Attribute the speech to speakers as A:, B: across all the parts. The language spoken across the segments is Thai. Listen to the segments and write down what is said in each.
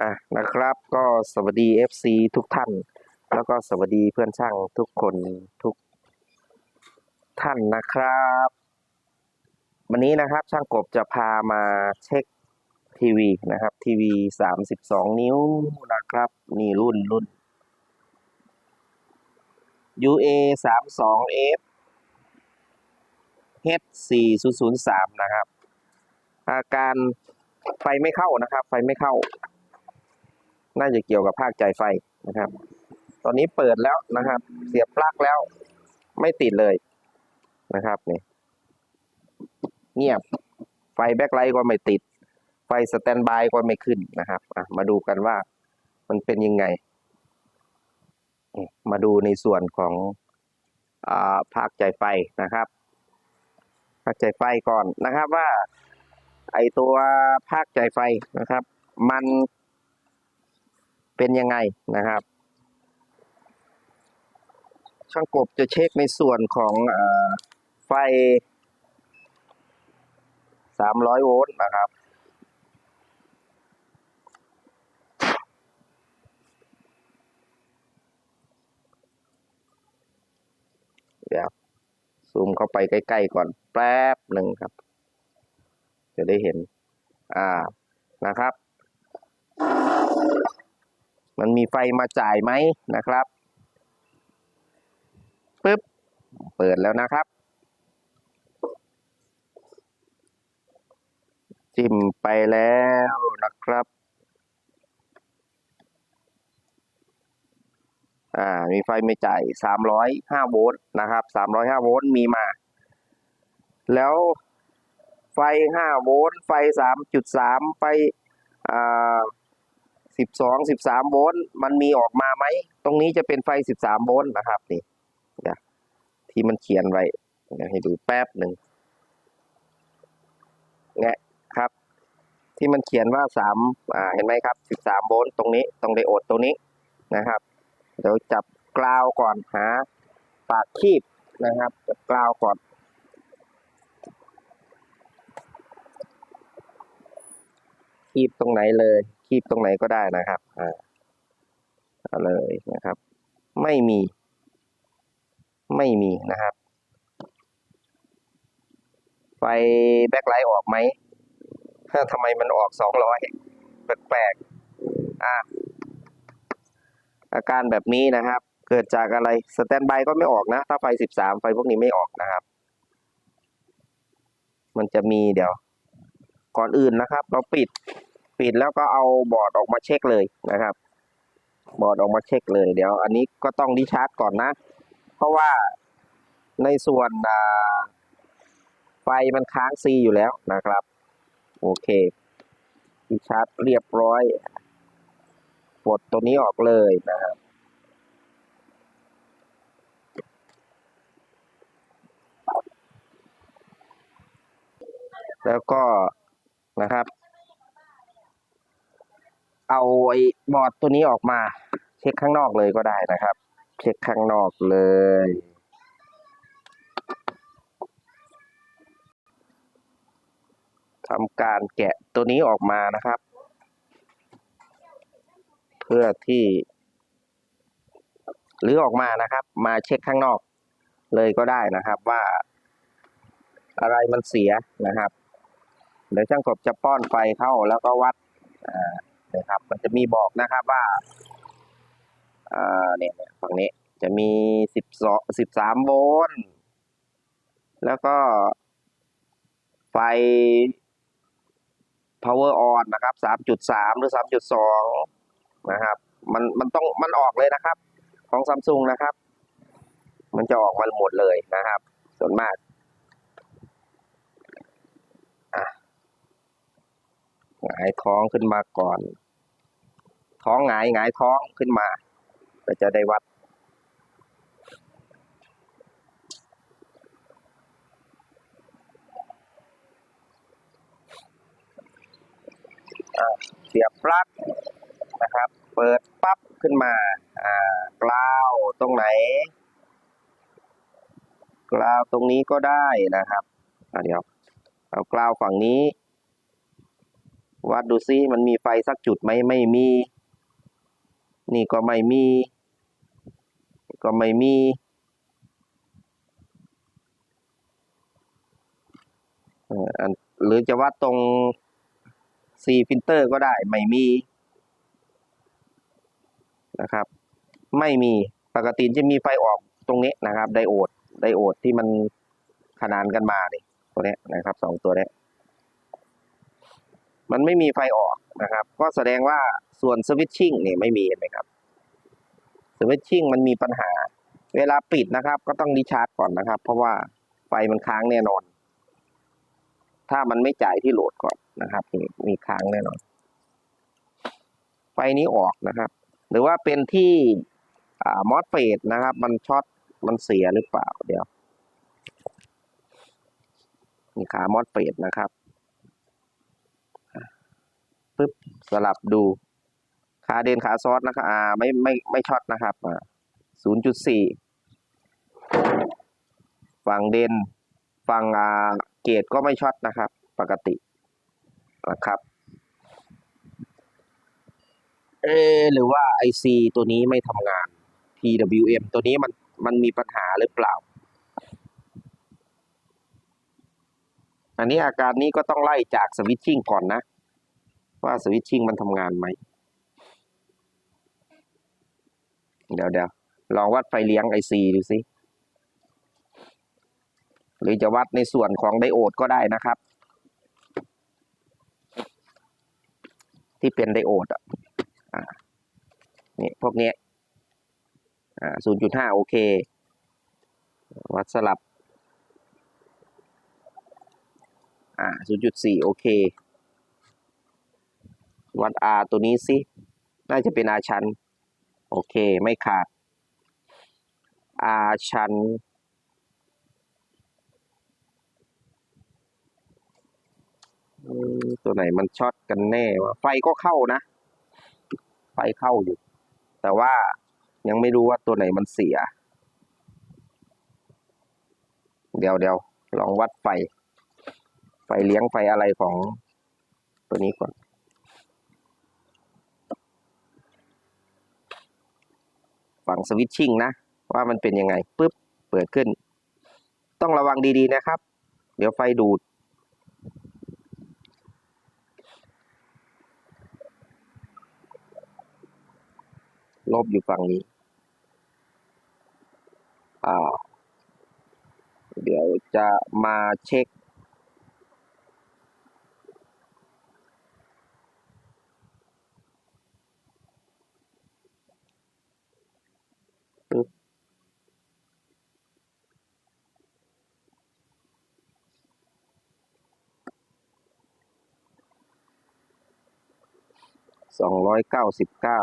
A: อะนะครับก็สวัสดี FC ทุกท่าน แล้วก็สวัสดีเพื่อนช่างทุกคนทุกท่านนะครับ วันนี้นะครับช่างกบจะพามาเช็คทีวีนะครับ ทีวีสามสิบสองนิ้วนะครับ นี่รุ่นรุ่น UA สามสอง F H สี่ศูนย์ศูนย์สามนะครับ อาการไฟไม่เข้านะครับ ไฟไม่เข้า น่าจะเกี่ยวกับภาคจ่ายไฟนะครับ ตอนนี้เปิดแล้วนะครับ เสียบปลั๊กแล้วไม่ติดเลยนะครับนี่เงียบไฟแบ็คไลท์ก็ไม่ติด ไฟสแตนบายก็ไม่ขึ้นนะครับอะมาดูกันว่ามันเป็นยังไง มาดูในส่วนของอ่าภาคจ่ายไฟนะครับภาคจ่ายไฟก่อนนะครับว่าไอตัวภาคจ่ายไฟนะครับ มัน เป็นยังไงนะครับ ช่างกบจะเช็คในส่วนของอไฟ 300 โวลต์นะครับเดี๋ยวซูมเข้าไปใกล้ๆก่อนแป๊บหนึ่งครับ จะได้เห็น อ่านะครับ มันมีไฟมาจ่ายไหมนะครับปึ๊บเปิดแล้วนะครับจิ้มไปแล้วนะครับ อ่า มีไฟไม่จ่าย305โวลต์นะครับ305โวลต์มีมา แล้วไฟ 5 โวลต์ ไฟ 3.3 ไฟ อ่า 12 13 โวลต์มันมีออกมาไหม ตรงนี้จะเป็นไฟ 13 โวลต์นะครับนี่เดี๋ยวที่มันเขียนไว้เดี๋ยวให้ดูแป๊บหนึ่งเนี่ยครับ ที่มันเขียนว่า3อ่าเห็นไหมครับ 13 โวลต์ตรงนี้ตรงไดโอดตรงนี้นะครับ เดี๋ยวจับกราวก่อนหาปากคีบนะครับจับกราวก่อนคีบตรงไหนเลย คีบตรงไหนก็ได้นะครับอ่าเอาเลยนะครับ ไม่มี ไม่มีนะครับ ไฟแบ็คไลท์ออกไหมถ้าทำไมมันออกสองร้อยแปลกๆอ่าอาการแบบนี้นะครับ เกิดจากอะไรสแตนบายก็ไม่ออกนะ ถ้าไฟสิบสามไฟพวกนี้ไม่ออกนะครับ มันจะมีเดี๋ยว ก่อนอื่นนะครับ เราปิด ปิดแล้วก็เอาบอร์ดออกมาเช็คเลยนะครับ บอร์ดออกมาเช็คเลย เดี๋ยว อันนี้ก็ต้องดิชาร์จก่อนนะ เพราะว่าในส่วนไฟมันค้างซีอยู่แล้วนะครับ โอเคดิชาร์จเรียบร้อยปลดตัวนี้ออกเลยนะครับแล้วก็นะครับ เอาไอ้บอร์ดตัวนี้ออกมา เช็คข้างนอกเลยก็ได้นะครับ เช็คข้างนอกเลย ทำการแกะตัวนี้ออกมานะครับ เพื่อที่ หรือออกมานะครับ มาเช็คข้างนอกเลยก็ได้นะครับว่า อะไรมันเสียนะครับ เดี๋ยวช่างกบจะป้อนไฟเข้าแล้วก็วัดอ่า นะครับ มันจะมีบอกนะครับว่าอ่าเนี่ยเนี่ยฝั่งนี้จะมีสิบสองสิบสามโวลต์แล้วก็ไฟ power on นะครับสามจุดสามหรือสามจุดสองนะครับ มันมันต้องมันออกเลยนะครับ ของซัมซุงนะครับ มันจะออกมาหมดเลยนะครับ ส่วนมาก หงายท้องขึ้นมาก่อน ท้องหงายหงายท้องขึ้นมาเราจะได้วัดอะเสียบปลั๊กนะครับ เปิดปั๊บขึ้นมา อ่ากราวตรงไหนกราวตรงนี้ก็ได้นะครับเดี๋ยวเอากราวฝั่งนี้ วัดดูซิมันมีไฟสักจุดไหมไม่มี นี่ก็ไม่มี ก็ไม่มี หรือจะวัดตรงซีฟิลเตอร์ก็ได้ไม่มีนะครับ ไม่มีปกติจะมีไฟออกตรงนี้นะครับ ไดโอดไดโอดที่มันขนานกันมาเนี่ยตัวนี้นะครับสองตัวเนี้ มันไม่มีไฟออกนะครับ ก็แสดงว่าส่วนสวิตชิ่งเนี่ยไม่มีเห็นไหมครับสวิตชิ่งมันมีปัญหา เวลาปิดนะครับ ก็ต้องรีชาร์จก่อนนะครับ เพราะว่าไฟมันค้างแน่นอน ถ้ามันไม่จ่ายที่โหลดก่อนนะครับมีค้างแน่นอน ไฟนี้ออกนะครับ หรือว่าเป็นที่มอสเฟดนะครับ มันช็อตมันเสียหรือเปล่าเดี๋ยวมีขามอสเฟดนะครับ ปึ๊บสลับดูขาเดนขาซอสนะครับอ่าไม่ไม่ไม่ช็อตนะครับอ่าศูนย์จุดสี่ฝั่งเดนฝั่งอ่าเกตก็ไม่ช็อตนะครับ ปกตินะครับเอหรือว่า IC ตัวนี้ไม่ทำงาน PWM ตัวนี้มันมันมีปัญหาหรือเปล่า อันนี้อาการนี้ก็ต้องไล่จากสวิตชิ่งก่อนนะ ว่าสวิตชิ่งมันทำงานไหม เดี๋ยวเดี๋ยวลองวัดไฟเลี้ยง IC ดูสิ หรือจะวัดในส่วนของไดโอดก็ได้นะครับ ที่เป็นไดโอดอะนี่พวกเนี้ยอ่าศูนย์จุดห้าโอเค วัดสลับ อ่าศูนย์จุดสี่โอเค วัด R ตัวนี้สิ น่าจะเป็น R ชัน โอเค ไม่ขาด R ชัน ตัวไหนมันช็อตกันแน่วะไฟก็เข้านะ ไฟเข้าอยู่ แต่ว่ายังไม่รู้ว่าตัวไหนมันเสีย เดี๋ยวเดี๋ยวลองวัดไฟ ไฟเลี้ยงไฟอะไรของตัวนี้ก่อน ฝั่งสวิตชิ่งนะ ว่ามันเป็นยังไงปุ๊บเปิดขึ้น ต้องระวังดีๆนะครับ เดี๋ยวไฟดูด ลบอยู่ฝั่งนี้อ่าเดี๋ยวจะมาเช็ค ปึ๊บสองร้อยเก้าสิบเก้า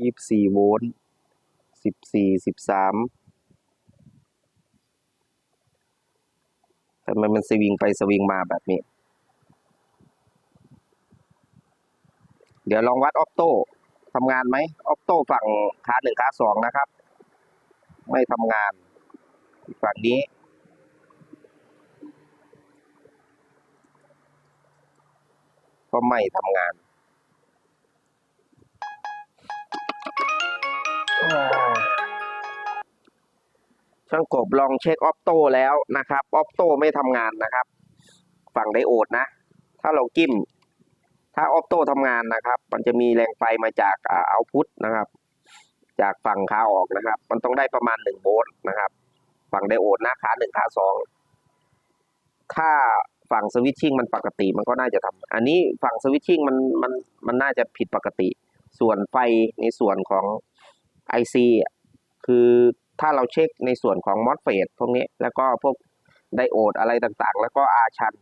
A: ยี่สิบสี่โวลต์สิบสี่สิบสามทำไมมันสวิงไปสวิงมาแบบนี้ เดี๋ยวลองวัดออปโต้ทำงานไหมออปโต้ฝั่งขาหนึ่งขาสองนะครับ ไม่ทำงานฝั่งนี้ก็ไม่ทำงาน ช่างกบลองเช็คออปโต้แล้วนะครับ ออปโต้ไม่ทำงานนะครับ ฝั่งไดโอดนะ ถ้าเรากิ้ม ถ้าออปโต้ทำงานนะครับ มันจะมีแรงไฟมาจากเอาพุทนะครับ จากฝั่งขาออกนะครับ มันต้องได้ประมาณหนึ่งโวลต์นะครับ ฝั่งไดโอดนะขาหนึ่งขาสองถ้าฝั่งสวิตชิ่งมันปกติมันก็น่าจะทำอันนี้ฝั่งสวิตชิ่งมันมันมันน่าจะผิดปกติ ส่วนไฟในส่วนของ IC อะคือถ้าเราเช็คในส่วนของมอสเฟตพวกนี้ แล้วก็พวกไดโอดอะไรต่างๆ แล้วก็อาชัน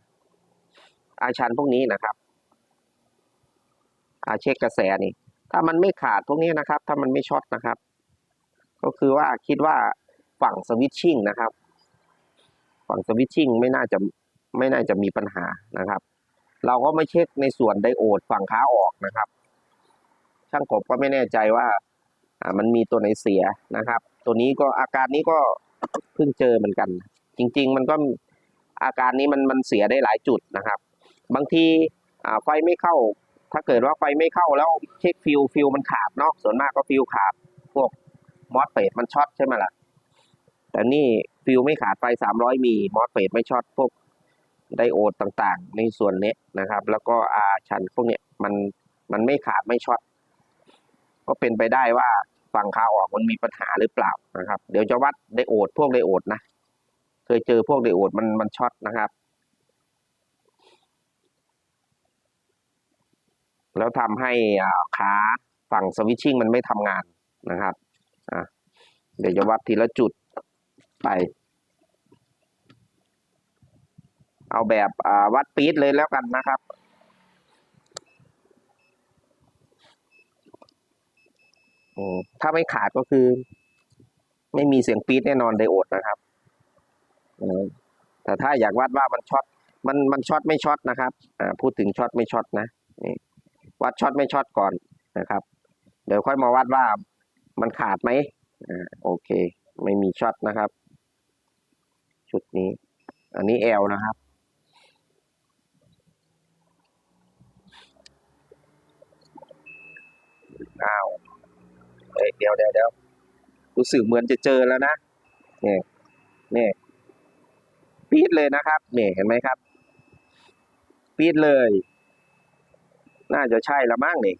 A: อาชันพวกนี้นะครับ อาเช็คกระแสนี่ ถ้ามันไม่ขาดพวกนี้นะครับ ถ้ามันไม่ช็อตนะครับ ก็คือว่าคิดว่าฝั่งสวิตชิ่งนะครับ ฝั่งสวิตชิ่งไม่น่าจะไม่น่าจะมีปัญหานะครับ เราก็ไม่เช็คในส่วนไดโอดฝั่งขาออกนะครับ ช่างกบก็ไม่แน่ใจว่า อ่ามันมีตัวไหนเสียนะครับ ตัวนี้ก็อาการนี้ก็เพิ่งเจอเหมือนกัน จริง ๆ มันก็อาการนี้มันมันเสียได้หลายจุดนะครับ บางทีอ่าไฟไม่เข้า ถ้าเกิดว่าไฟไม่เข้าแล้วเช็คฟิวฟิวมันขาดเนาะส่วนมากก็ฟิวขาดพวกมอสเฟดมันช็อตใช่ไหมล่ะแต่นี่ฟิวไม่ขาดไฟสามร้อยมีมอสเฟดไม่ช็อตพวกไดโอดต่างๆ ในส่วนนี้นะครับ แล้วก็อาชันพวกเนี้ยมันมันไม่ขาดไม่ช็อต ก็เป็นไปได้ว่าฝั่งขาออกมันมีปัญหาหรือเปล่านะครับ เดี๋ยวจะวัดไดโอดพวกไดโอดนะ เคยเจอพวกไดโอดมันมันช็อตนะครับ แล้วทำให้อ่าขาฝั่งสวิตชิ่งมันไม่ทำงานนะครับอะเดี๋ยวจะวัดทีละจุดไป เอาแบบอ่าวัดปี๊ดเลยแล้วกันนะครับ อืม ถ้าไม่ขาดก็คือ ไม่มีเสียงปี๊ดแน่นอนไดโอดนะครับแต่ถ้าอยากวัดว่ามันช็อตมันมันช็อตไม่ช็อตนะครับพูดถึงช็อตไม่ช็อตนะนี่วัดช็อตไม่ช็อตก่อนนะครับ เดี๋ยวค่อยมาวัดว่ามันขาดไหมอโอเค ไม่มีช็อตนะครับชุดนี้ อันนี้แอลนะครับอ้าว เอ้ยเดี๋ยวเดี๋ยวเดี๋ยวรู้สึกเหมือนจะเจอแล้วนะเนี่ยเนี่ยปีดเลยนะครับเนี่ยเห็นไหมครับ ปีดเลย น่าจะใช่ละมั้งนี่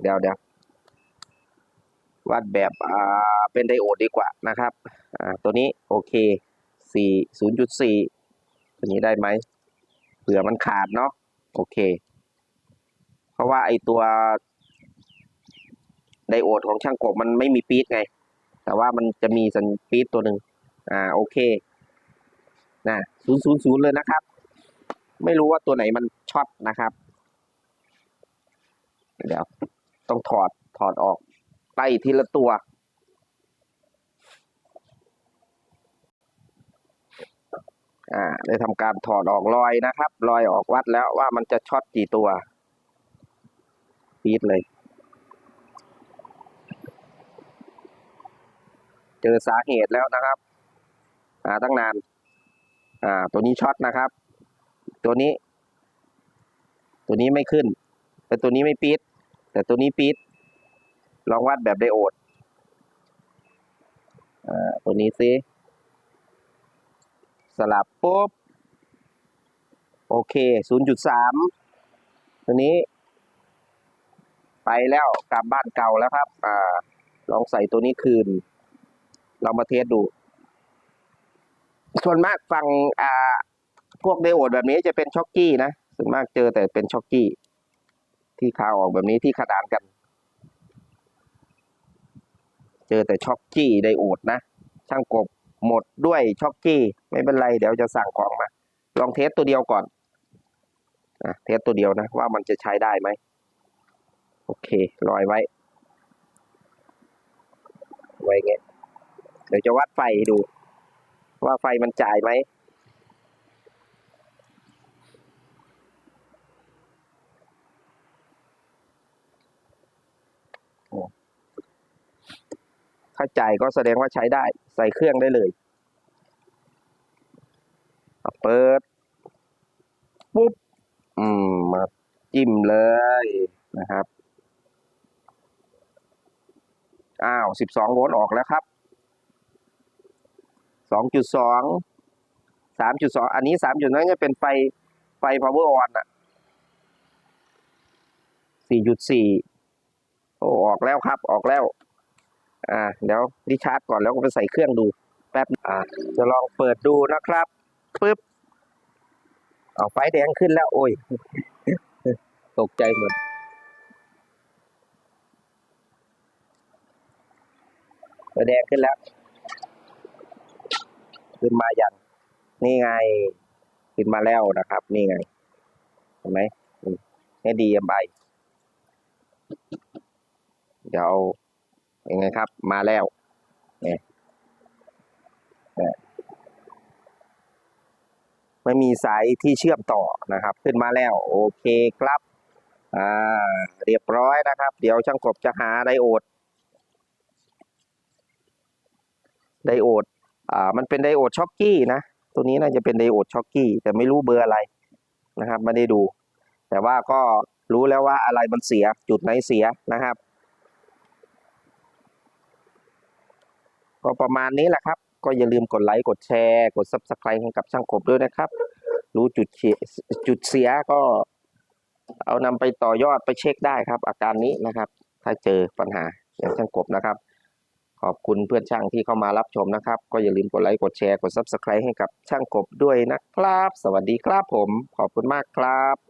A: เดี๋ยวเดี๋ยววัดแบบอ่าเป็นไดโอดดีกว่านะครับอ่าตัวนี้โอเคสี่ศูนย์จุดสี่ตัวนี้ได้ไหมเผื่อมันขาดเนาะโอเค เพราะว่าไอตัว ไดโอดของช่างกบมันไม่มีปี๊ดไง แต่ว่ามันจะมีสัญปี๊ดตัวหนึ่งอ่าโอเคนะศูนย์ศูนย์ศูนย์เลยนะครับ ไม่รู้ว่าตัวไหนมันช็อตนะครับ เดี๋ยว ต้องถอดถอดออกไปทีละตัวอ่าได้ทำการถอดออกรอยนะครับ รอยออกวัดแล้วว่ามันจะช็อตกี่ตัวปี๊ดเลย เจอสาเหตุแล้วนะครับหาตั้งนานอ่าตัวนี้ช็อตนะครับ ตัวนี้ ตัวนี้ไม่ขึ้น แต่ตัวนี้ไม่ปี๊ดแต่ตัวนี้ปี๊ดลองวัดแบบไดโอดอ่าตัวนี้ซิสลับปุ๊บโอเคศูนย์จุดสามตัวนี้ ไปแล้วกลับบ้านเก่าแล้วครับ อ่า ลองใส่ตัวนี้คืน เรามาเทสดู ส่วนมากฟังอ่าพวกไดโอดแบบนี้จะเป็นช็อกกี้นะส่วนมากเจอแต่เป็นช็อกกี้ ที่ขาออกแบบนี้ที่ขนานกัน เจอแต่ช็อกกี้ไดโอดนะช่างกบหมดด้วยช็อกกี้ ไม่เป็นไร เดี๋ยวจะสั่งของมา ลองเทสตัวเดียวก่อนนะเทสตัวเดียวนะ ว่ามันจะใช้ได้ไหม โอเคลอยไว้ ไว้เงี้ย เดี๋ยวจะวัดไฟดู ว่าไฟมันจ่ายไหมถ้าจ่ายก็แสดงว่าใช้ได้ ใส่เครื่องได้เลย เปิด ปุ๊บ อืม มาจิ้มเลยนะครับ อ้าวสิบสองโวลต์ออกแล้วครับ สองจุดสองสามจุดสองอันนี้สามจุดนั้นจะเป็นไฟไฟ power on อะสี่จุดสี่โอ้ออกแล้วครับออกแล้ว อ่า เดี๋ยวดิชาร์จก่อนแล้วก็ไปใส่เครื่องดู แป๊บอ่า จะลองเปิดดูนะครับปึ๊บเอาไฟแดงขึ้นแล้ว โอ้ย ตกใจหมดไฟแดงขึ้นแล้ว ขึ้นมาอย่างนี่ไง ขึ้นมาแล้วนะครับ นี่ไงเห็นไหมให้ดีเอ็มไอเดี๋ยวอายังไงครับ มาแล้วนี่นี่ไม่มีสายที่เชื่อมต่อนะครับ ขึ้นมาแล้ว โอเคครับอ่าเรียบร้อยนะครับ เดี๋ยวช่างกบจะหาไดโอดไดโอด อ่ามันเป็นไดโอดช็อกกี้นะ ตัวนี้น่าจะเป็นไดโอดช็อกกี้ แต่ไม่รู้เบอร์อะไรนะครับไม่ได้ดู แต่ว่าก็รู้แล้วว่าอะไรมันเสียจุดไหนเสียนะครับ ก็ประมาณนี้แหละครับ ก็อย่าลืมกดไลค์กดแชร์ กด subscribe ให้กับช่างกบด้วยนะครับ รู้จุดเสียจุดเสียก็เอานำไปต่อยอดไปเช็คได้ครับ อาการนี้นะครับ ถ้าเจอปัญหาอย่างช่างกบนะครับ ขอบคุณเพื่อนช่างที่เข้ามารับชมนะครับ ก็อย่าลืมกดไลค์กดแชร์กด subscribe ให้กับช่างกบด้วยนะครับ สวัสดีครับผม ขอบคุณมากครับ